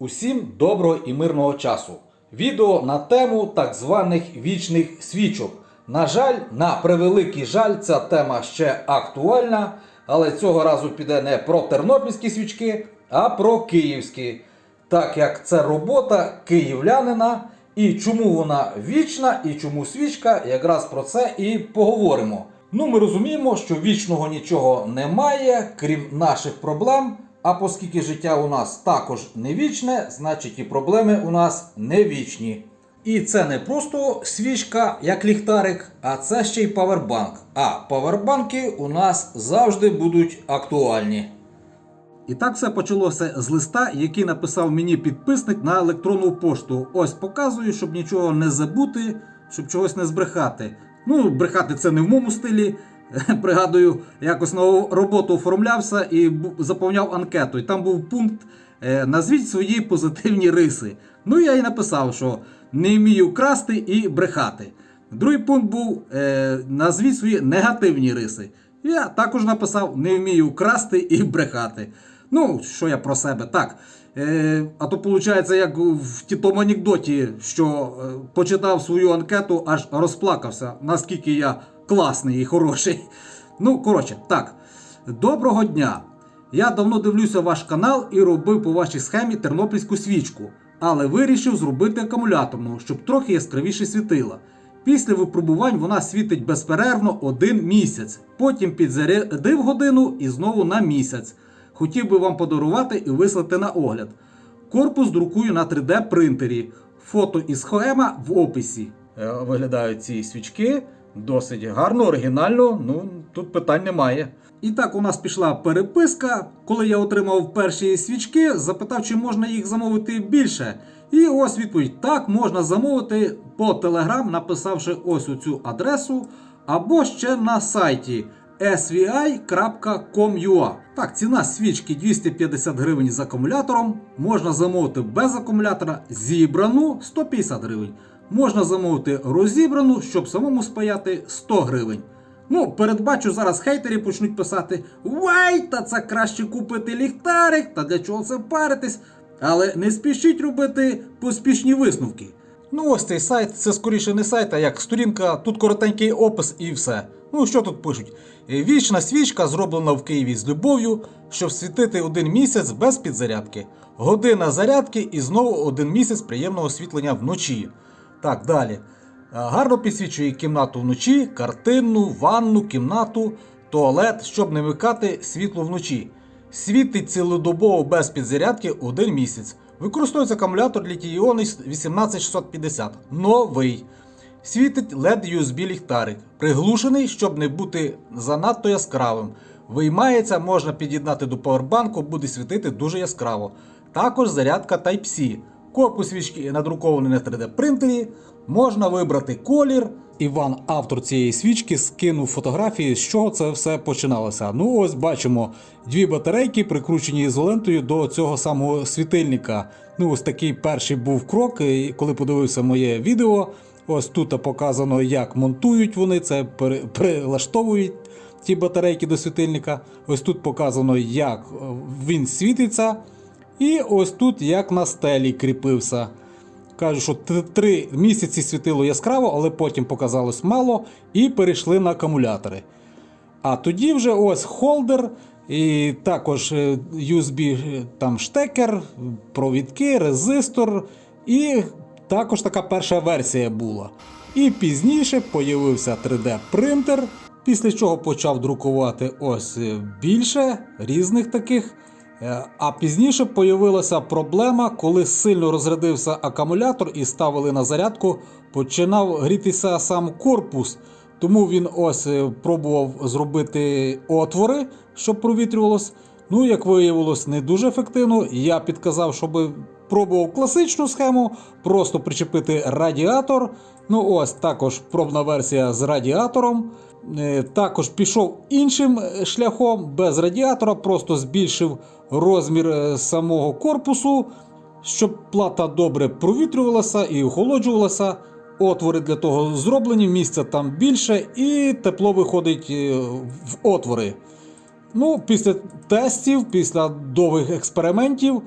Усім доброго і мирного часу. Відео на тему так званих вічних свічок. На жаль, на превеликий жаль, ця тема ще актуальна, але цього разу піде не про тернопільські свічки, а про київські. Так як це робота київлянина, і чому вона вічна, і чому свічка, якраз про це і поговоримо. Ну, ми розуміємо, що вічного нічого немає, крім наших проблем. А оскільки життя у нас також не вічне, значить і проблеми у нас не вічні. І це не просто свічка, як ліхтарик, а це ще й павербанк. А павербанки у нас завжди будуть актуальні. І так все почалося з листа, який написав мені підписник на електронну пошту. Ось показую, щоб нічого не забути, щоб чогось не збрехати. Ну, брехати це не в моєму стилі. Пригадую, якось на роботу оформлявся і заповняв анкету. І там був пункт е, Назвіть свої позитивні риси. Ну, я і написав, що не вмію красти і брехати. Другий пункт був е, Назвіть свої негативні риси. Я також написав не вмію красти і брехати. Ну, що я про себе так. Е, а то виходить, як в тому анекдоті, що е, почитав свою анкету, аж розплакався, наскільки я класний і хороший. Ну, коротше, так. Доброго дня! Я давно дивлюся ваш канал і робив по вашій схемі тернопільську свічку, але вирішив зробити акумуляторну, щоб трохи яскравіше світила. Після випробувань вона світить безперервно один місяць, потім підзарядив годину і знову на місяць. Хотів би вам подарувати і вислати на огляд. Корпус друкую на 3D принтері. Фото і схема в описі. Е, Виглядають ці свічки досить гарно, оригінально. Ну тут питань немає. І так у нас пішла переписка. Коли я отримав перші свічки, запитав, чи можна їх замовити більше. І ось відповідь: так, можна замовити по Telegram, написавши ось у цю адресу, або ще на сайті svi.com.ua. Так, ціна свічки 250 гривень з акумулятором. Можна замовити без акумулятора зібрану 150 гривень. Можна замовити розібрану, щоб самому спаяти 100 гривень. Ну, передбачу, зараз хейтери почнуть писати: Вай, та це краще купити ліхтарик, та для чого це паритись. Але не спішіть робити поспішні висновки. Ну, ось цей сайт, це скоріше не сайт, а як сторінка, тут коротенький опис і все. Ну, що тут пишуть? Вічна свічка зроблена в Києві з любов'ю, щоб світити один місяць без підзарядки. Година зарядки і знову один місяць приємного освітлення вночі. Так, далі. Е, Гарно підсвічує кімнату вночі, картинну, ванну, кімнату, туалет, щоб не вмикати світло вночі. Світить цілодобово без підзарядки один місяць. Використовується акумулятор літій іони 18650. Новий. Світить LED USB ліхтарик. Приглушений, щоб не бути занадто яскравим. Виймається, можна під'єднати до павербанку, буде світити дуже яскраво. Також зарядка Type-C. Корпус свічки надрукований на 3D принтері. Можна вибрати колір. Іван, автор цієї свічки, скинув фотографії, з чого це все починалося. Ну, ось бачимо дві батарейки, прикручені ізолентою до цього самого світильника. Ну, ось такий перший був крок. І коли подивився моє відео, ось тут показано, як монтують вони це, прилаштовують ті батарейки до світильника. Ось тут показано, як е, він світиться. І ось тут як на стелі кріпився. Кажуть, що три місяці світило яскраво, але потім показалось мало, і перейшли на акумулятори. А тоді вже ось холдер, і також е, USB е, там штекер, провідки, резистор, і також така перша версія була. І пізніше появився 3D принтер, після чого почав друкувати ось е, більше різних таких. Е, А пізніше появилася проблема, коли сильно розрядився акумулятор і ставили на зарядку, починав грітися сам корпус. Тому він ось е, пробував зробити отвори, щоб провітрювалось. Ну, як виявилось, не дуже ефективно. Я підказав, щоб пробував класичну схему, просто причепити радіатор. Ну, ось також пробна версія з радіатором. Е, Також пішов іншим е, шляхом без радіатора, просто збільшив розмір е, самого корпусу, щоб плата добре провітрювалася і охолоджувалася. Отвори для того зроблені, місця там більше, і тепло виходить в отвори. Ну, після тестів, після довгих експериментів,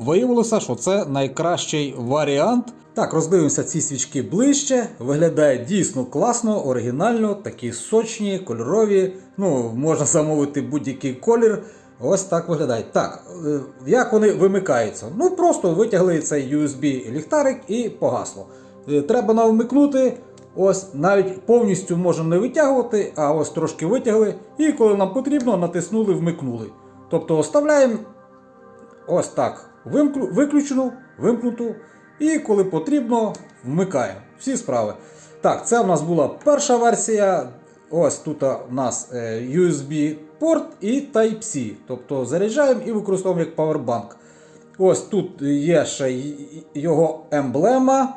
виявилося, що це найкращий варіант. Так, роздивимося ці свічки ближче. Виглядає дійсно класно, оригінально, такі сочні, кольорові. Ну, можна замовити будь-який колір. Ось так виглядають. Так, е, як вони вимикаються? Ну просто витягли цей USB ліхтарик і погасло. Е, Треба навмикнути. Ось навіть повністю можемо не витягувати, а ось трошки витягли. І коли нам потрібно, натиснули, вмикнули. Тобто оставляємо ось так. Вимкну, виключену, вимкнуту. І коли потрібно, вмикаємо. Всі справи. Так, це в нас була перша версія. Ось тут у нас е, USB порт і Type-C. Тобто заряджаємо і використовуємо як павербанк. Ось тут є ще його емблема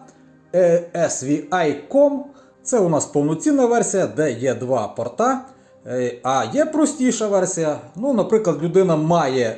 е, SVI.com. Це у нас повноцінна версія, де є два порта. Е, А є простіша версія. Ну, наприклад, людина має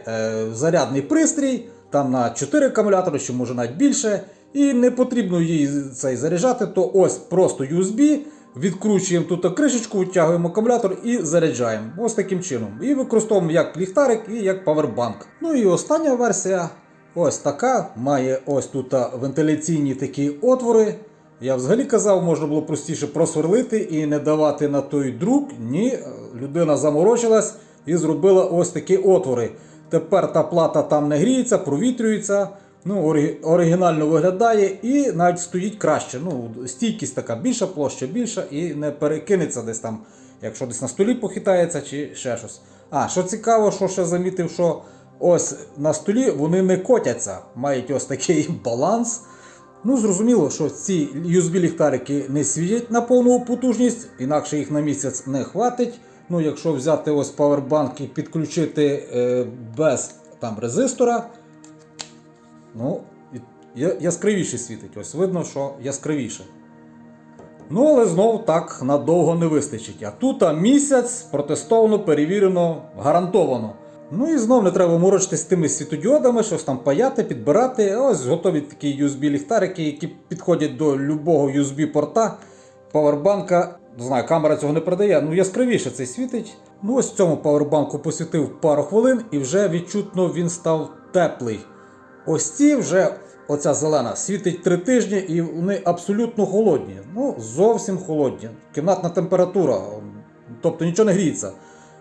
зарядний пристрій, там на 4 акумулятори, чи може навіть більше, і не потрібно їй цей заряджати, то ось просто USB. Відкручуємо тут кришечку, витягуємо акумулятор і заряджаємо. Ось таким чином. І використовуємо як ліхтарик і як павербанк. Ну і остання версія ось така. Має ось тут вентиляційні такі отвори. Я взагалі казав, можна було простіше просверлити і не давати на той друк. Ні, людина заморочилась і зробила ось такі отвори. Тепер та плата там не гріється, провітрюється. Ну, ориг- оригінально виглядає і навіть стоїть краще. Ну, стійкість така більша, площа більша і не перекинеться десь там, якщо десь на столі похитається чи ще щось. А, що цікаво, що ще замітив, що ось на столі вони не котяться, мають ось такий баланс. Ну, зрозуміло, що ці USB-ліхтарики не світять на повну потужність, інакше їх на місяць не хватить. Ну, якщо взяти ось павербанк і підключити е, без там резистора, ну, яскравіше світить. Ось видно, що яскравіше. Ну, але знов так надовго не вистачить. А тут а місяць протестовано, перевірено, гарантовано. Ну і знов не треба морочитись тими світодіодами, щось там паяти, підбирати. Ось готові такі USB-ліхтарики, які підходять до любого USB-порта, павербанка. Не знаю, камера цього не передає, ну яскравіше цей світить. Ну ось цьому павербанку посвітив пару хвилин і вже відчутно він став теплий. Ось ці вже оця зелена світить три тижні і вони абсолютно холодні. Ну, зовсім холодні. Кімнатна температура, тобто нічого не гріється.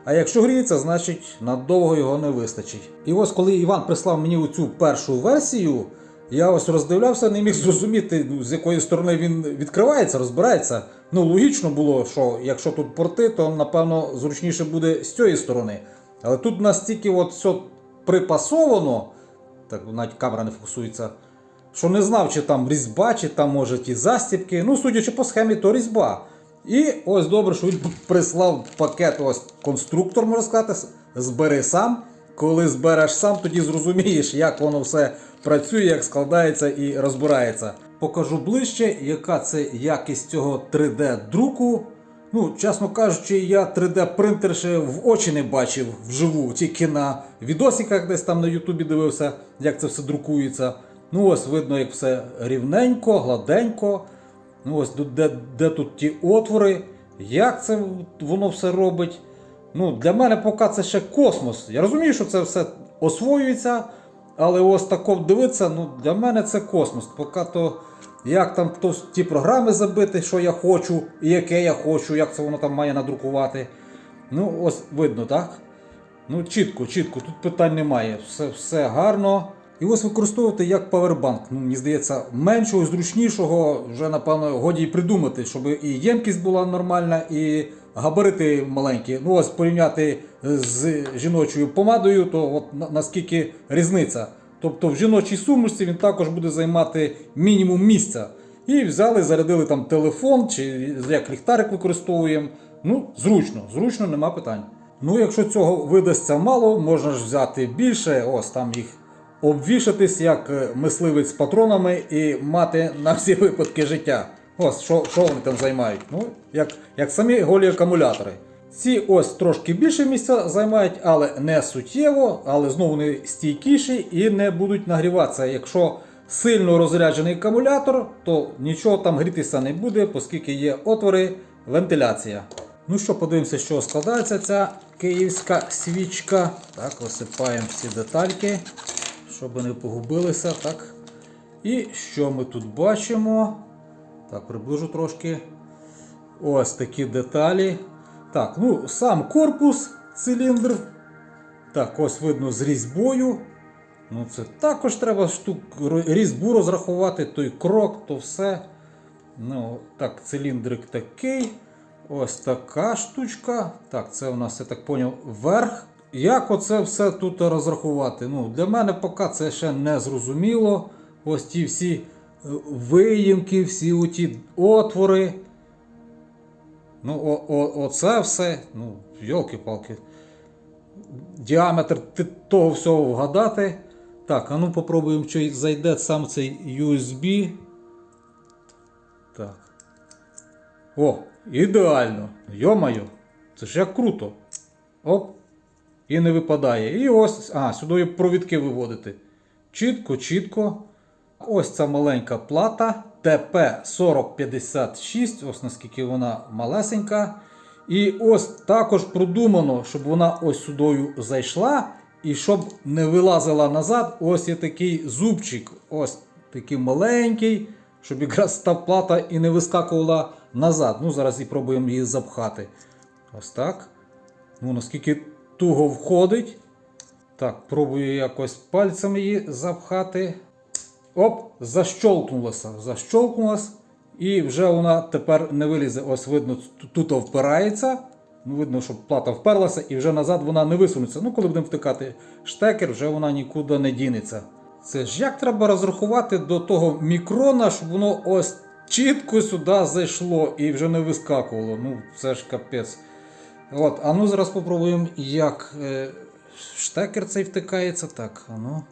А якщо гріється, значить надовго його не вистачить. І ось коли Іван прислав мені цю першу версію, я ось роздивлявся, не міг зрозуміти, з якої сторони він відкривається, розбирається. Ну, логічно було, що якщо тут порти, то напевно зручніше буде з цієї сторони. Але тут настільки от все припасовано, так навіть камера не фокусується, що не знав, чи там різьба, чи там може ті застібки. Ну, судячи по схемі, то різьба. І ось добре, що він прислав пакет, ось конструктор, можна сказати, збери сам. Коли збереш сам, тоді зрозумієш, як воно все працює, як складається і розбирається. Покажу ближче, яка це якість цього 3D-друку. Ну, чесно кажучи, я 3D-принтер ще в очі не бачив вживу, тільки на відосиках десь там на Ютубі дивився, як це все друкується. Ну, ось видно, як все рівненько, гладенько. Ну, ось де, де тут ті отвори, як це воно все робить. Ну, для мене поки це ще космос. Я розумію, що це все освоюється, але ось тако дивитися, ну, для мене це космос. Поки то як там то, ті програми забити, що я хочу, і яке я хочу, як це воно там має надрукувати. Ну, ось видно, так? Ну, чітко, чітко, тут питань немає. Все, все гарно. І ось використовувати як павербанк. Ну, мені здається, меншого, зручнішого вже, напевно, годі й придумати, щоб і ємкість була нормальна, і габарити маленькі. Ну, ось порівняти з жіночою помадою, то от наскільки різниця. Тобто в жіночій сумочці він також буде займати мінімум місця. І взяли, зарядили там телефон, чи як ліхтарик використовуємо. Ну, зручно, зручно, нема питань. Ну, якщо цього видасться мало, можна ж взяти більше, ось там їх обвішатись як е, мисливець з патронами і мати на всі випадки життя. Ось що, що вони там займають. Ну, як, як самі голі акумулятори. Ці ось трошки більше місця займають, але не суттєво, але знову вони стійкіші і не будуть нагріватися. Якщо сильно розряджений акумулятор, то нічого там грітися не буде, оскільки є отвори, вентиляція. Ну що, подивимося, чого складається ця київська свічка. Так, висипаємо всі детальки, щоб не погубилися. Так. І що ми тут бачимо? Так, приближу трошки. Ось такі деталі. Так, ну, сам корпус, циліндр. Так, ось видно з різьбою. Ну, це також треба штук, різьбу розрахувати, той крок, то все. Ну, так, циліндрик такий. Ось така штучка. Так, це у нас, я так поняв, верх. Як оце все тут розрахувати? Ну, для мене поки це ще не зрозуміло. Ось ті всі виїмки, всі оті отвори. Ну, о, о, оце все. Ну, йолки-палки. Діаметр того всього вгадати. Так, а ну попробуємо, чи зайде сам цей USB. Так. О, ідеально. Йо-моє, це ж як круто. Оп. І не випадає. І ось, а, сюди провідки виводити. Чітко, чітко. Ось ця маленька плата TP4056, ось наскільки вона малесенька. І ось також продумано, щоб вона ось сюди зайшла. І щоб не вилазила назад, ось є такий зубчик. Ось такий маленький, щоб якраз та плата і не вискакувала назад. Ну, зараз і пробуємо її запхати. Ось так. Ну, наскільки туго входить. Так, пробую якось пальцем її запхати. Оп, защолкнулося. Защолкнулося. І вже вона тепер не вилізе. Ось видно, тут впирається. Ну, видно, що плата вперлася, і вже назад вона не висунеться. Ну, коли будемо втикати штекер, вже вона нікуди не дінеться. Це ж як треба розрахувати до того мікрона, щоб воно ось чітко сюди зайшло і вже не вискакувало. Ну, це ж капець. От, а ну зараз попробуємо, як е, штекер цей втикається. Так, а ну.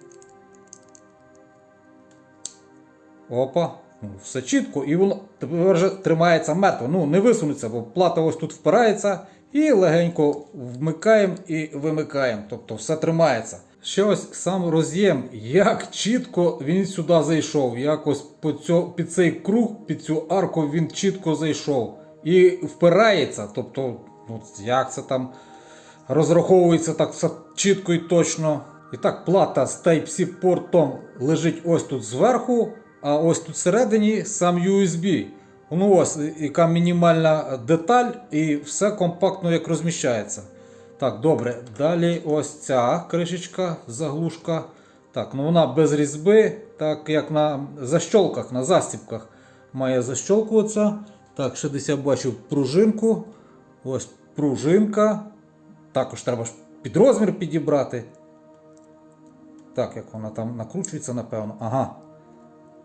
Опа. Ну, все чітко, і воно тепер вже тримається мертво. Ну, не висунеться, бо плата ось тут впирається. І легенько вмикаємо і вимикаємо. Тобто все тримається. Ще ось сам роз'єм, як чітко він сюди зайшов. Якось по цьо, під цей круг, під цю арку він чітко зайшов. І впирається. Тобто, ну, як це там розраховується так все чітко і точно. І так, плата з Type-C портом лежить ось тут зверху, а ось тут всередині сам USB. Ну ось, яка мінімальна деталь, і все компактно як розміщається. Так, добре. Далі ось ця кришечка, заглушка. Так, ну вона без різьби, так як на защолках, на застіпках має защолкуватися. Так, ще десь я бачив пружинку. Ось пружинка. Також треба під розмір підібрати. Так, як вона там накручується, напевно. Ага.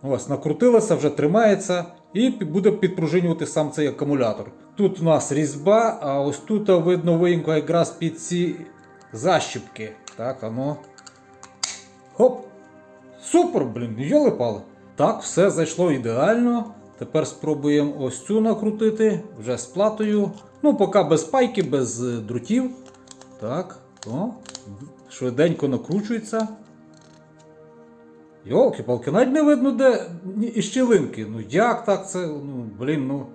Ось, накрутилася, вже тримається і буде підпружинювати сам цей акумулятор. Тут у нас різьба, а ось тут видно виїмка якраз під ці защіпки. Так, ану. Хоп! Супер, блін, йоли пали. Так, все зайшло ідеально. Тепер спробуємо ось цю накрутити вже з платою. Ну, поки без пайки, без е, дротів. Так, о, швиденько накручується. Йолки-палки, навіть не видно, де і щілинки. Ну як так це? Ну, блін, ну.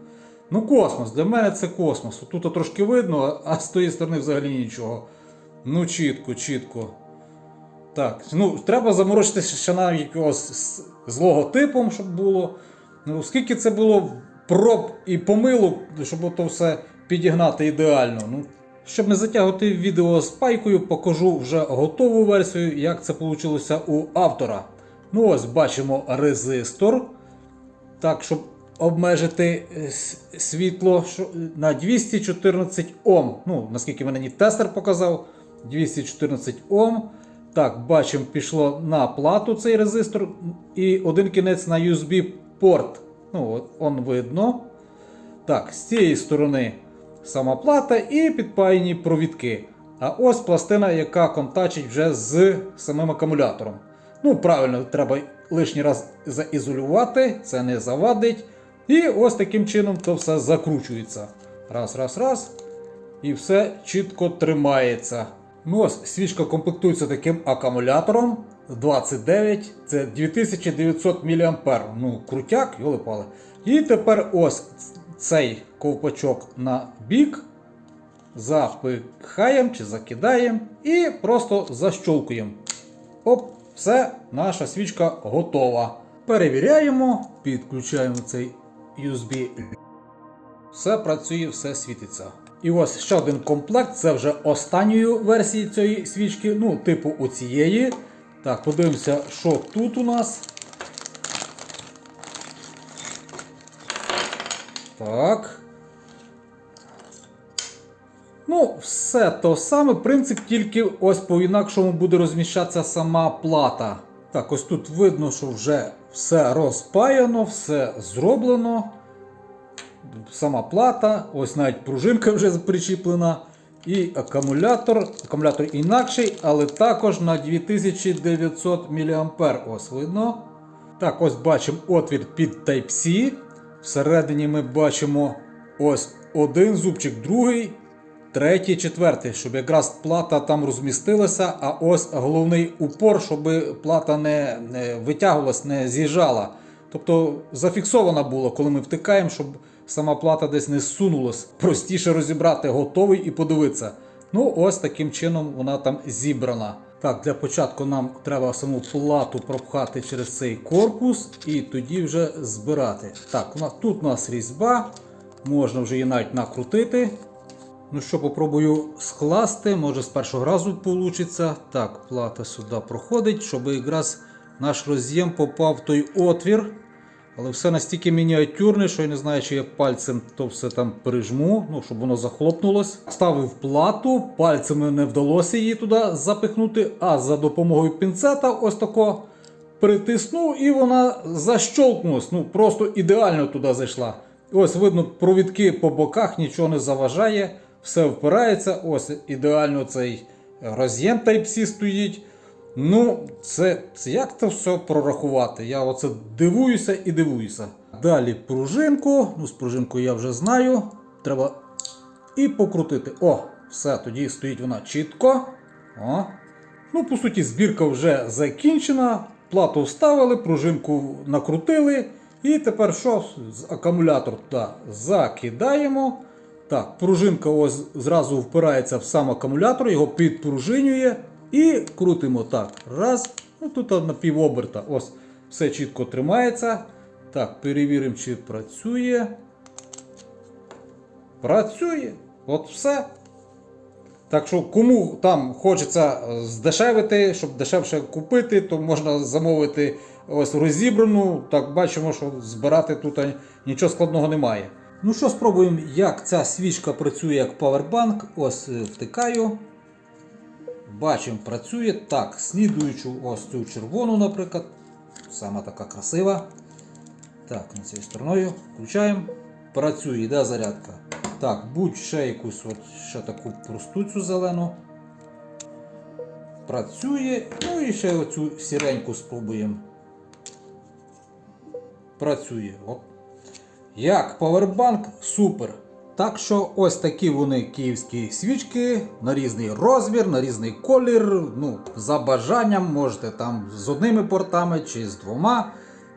Ну, космос. Для мене це космос. Тут трошки видно, а з тої сторони взагалі нічого. Ну, чітко, чітко. Так, ну, треба заморочитися ще навіть якогось з- логотипом, щоб було. Ну, скільки це було проб і помилок, щоб то все підігнати ідеально. Ну, щоб не затягувати відео з пайкою, покажу вже готову версію, як це вийшло у автора. Ну ось бачимо резистор. Так, щоб обмежити е, світло на 214 Ом. Ну, наскільки мені тестер показав, 214 Ом. Так, бачимо, пішло на плату цей резистор і один кінець на USB порт. Ну, он видно. Так, з цієї сторони сама плата і підпаяні провідки. А ось пластина, яка контачить вже з самим акумулятором. Ну, правильно, треба лишній раз заізолювати, це не завадить. І ось таким чином то все закручується. Раз, раз, раз. І все чітко тримається. Ну ось свічка комплектується таким акумулятором 29, це 2900 мА. Ну, крутяк, йоли пали. І тепер ось цей ковпачок на бік. Запихаємо чи закидаємо і просто защолкуємо. Оп, Все, наша свічка готова. Перевіряємо, підключаємо цей USB. Все працює, все світиться. І ось ще один комплект, це вже останньої версії цієї свічки, ну, типу оцієї. Так, подивимося, що тут у нас. Так. Ну, все то саме, принцип, тільки ось по-інакшому буде розміщатися сама плата. Так, ось тут видно, що вже все розпаяно, все зроблено. Сама плата, ось навіть пружинка вже причіплена. І акумулятор. Акумулятор інакший, але також на 2900 мА. Ось видно. Так, ось бачимо отвір під Type-C. Всередині ми бачимо ось один зубчик, другий, третій, четвертий, щоб якраз плата там розмістилася, а ось головний упор, щоб плата не, не витягувалась, не з'їжджала. Тобто зафіксована була, коли ми втикаємо, щоб сама плата десь не зсунулась. Простіше розібрати, готовий і подивитися. Ну, ось таким чином вона там зібрана. Так, для початку нам треба саму плату пропхати через цей корпус і тоді вже збирати. Так, тут у нас різьба, можна вже її навіть накрутити. Ну що, попробую скласти, може з першого разу вийде. Так, плата сюди проходить, щоб якраз наш роз'єм попав в той отвір. Але все настільки мініатюрне, що я не знаю, чи я пальцем то все там прижму, ну, щоб воно захлопнулось. Ставив плату, пальцями не вдалося її туди запихнути, а за допомогою пінцета ось тако притиснув і вона защолкнулась. Ну, просто ідеально туди зайшла. Ось видно, провідки по боках нічого не заважає, все впирається. Ось ідеально цей роз'єм Type-C стоїть. Ну, це, це як це все прорахувати? Я оце дивуюся і дивуюся. Далі пружинку. Ну, з пружинкою я вже знаю. Треба і покрутити. О, все, тоді стоїть вона чітко. О. Ну, по суті, збірка вже закінчена. Плату вставили, пружинку накрутили. І тепер що? З акумулятор туди закидаємо. Так, пружинка ось зразу впирається в сам акумулятор, його підпружинює. І крутимо так. Раз. Ну тут на півоберта. Ось, все чітко тримається. Так, перевіримо, чи працює. Працює. От все. Так що, кому там хочеться здешевити, щоб дешевше купити, то можна замовити ось розібрану. Так, бачимо, що збирати тут нічого складного немає. Ну що, спробуємо, як ця свічка працює як павербанк. Ось е, втикаю. Бачимо, працює. Так, слідуючу ось цю червону, наприклад. Сама така красива. Так, на цією стороною включаємо. Працює, йде зарядка. Так, будь ще якусь от, ще таку просту цю зелену. Працює. Ну і ще оцю сіреньку спробуємо. Працює. От. Як павербанк, супер. Так що ось такі вони київські свічки на різний розмір, на різний колір. Ну, за бажанням можете там з одними портами чи з двома.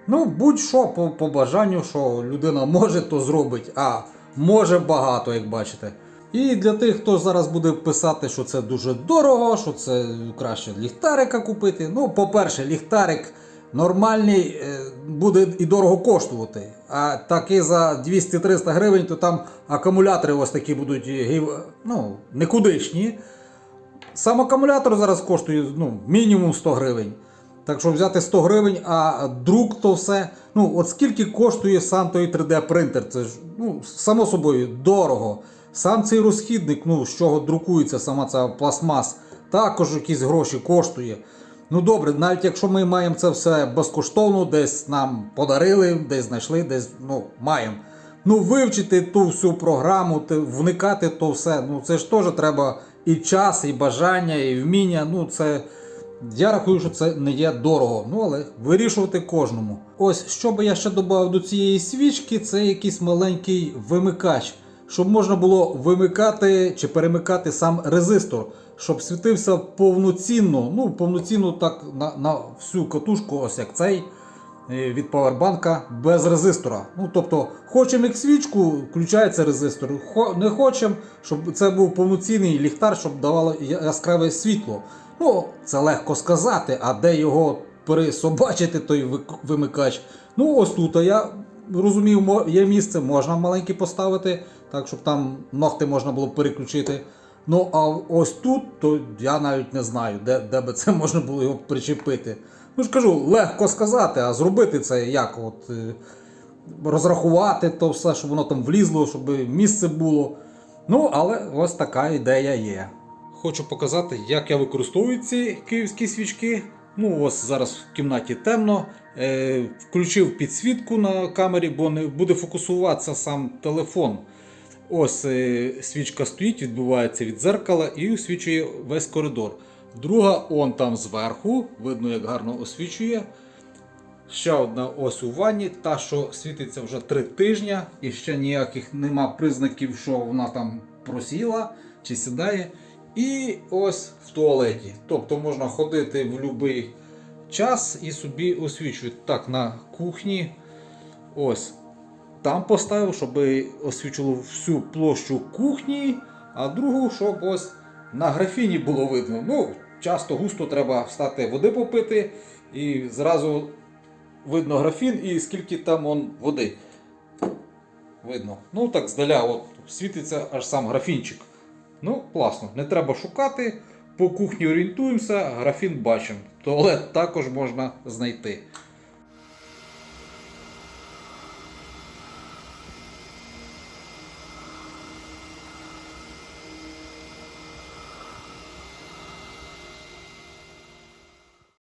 Ну, будь-що по, по бажанню, що людина може, то зробить, а може багато, як бачите. І для тих, хто зараз буде писати, що це дуже дорого, що це краще ліхтарика купити. Ну, по-перше, ліхтарик нормальний е, буде і дорого коштувати. А таки за 200-300 гривень, то там акумулятори ось такі будуть гів- ну, никудишні. Сам акумулятор зараз коштує ну, мінімум 100 гривень. Так що взяти 100 гривень, а друк то все. Ну, от скільки коштує сам той 3D принтер? Це ж ну, само собою дорого. Сам цей розхідник, ну, з чого друкується сама ця пластмас, також якісь гроші коштує. Ну добре, навіть якщо ми маємо це все безкоштовно, десь нам подарили, десь знайшли, десь ну, маємо. Ну, вивчити ту всю програму, вникати то все. Ну це ж теж треба і час, і бажання, і вміння. Ну, це. Я рахую, що це не є дорого, ну але вирішувати кожному. Ось що би я ще додав до цієї свічки, це якийсь маленький вимикач, щоб можна було вимикати чи перемикати сам резистор, щоб світився повноцінно, ну повноцінно так на, на всю катушку, ось як цей е, від павербанка без резистора. Ну тобто, хочемо як свічку, включається резистор. Не хочемо, щоб це був повноцінний ліхтар, щоб давало яскраве світло. Ну, це легко сказати, а де його пересобачити, той вимикач. Ну, ось тут я розумів, є місце, можна маленький поставити, так, щоб там ногти можна було переключити. Ну, а ось тут, то я навіть не знаю, де, де би це можна було його причепити. Ну ж кажу, легко сказати, а зробити це як? От, е, розрахувати то все, щоб воно там влізло, щоб місце було. Ну, але ось така ідея є. Хочу показати, як я використовую ці київські свічки. Ну, ось зараз в кімнаті темно. Е, включив підсвітку на камері, бо не буде фокусуватися сам телефон. Ось е, свічка стоїть, відбувається від дзеркала і освічує весь коридор. Друга он там зверху, видно, як гарно освічує. Ще одна ось у ванні, та, що світиться вже три тижні, і ще ніяких нема признаків, що вона там просіла чи сідає. І ось в туалеті. Тобто можна ходити в будь-який час і собі освічувати. Так, на кухні. Ось. Там поставив, щоб освічило всю площу кухні, а другу, щоб ось на графіні було видно. Ну, часто густо треба встати води попити і зразу видно графін і скільки там он води. Видно. Ну так здаля от, світиться аж сам графінчик. Ну, класно, не треба шукати. По кухні орієнтуємося, графін бачимо. Туалет також можна знайти.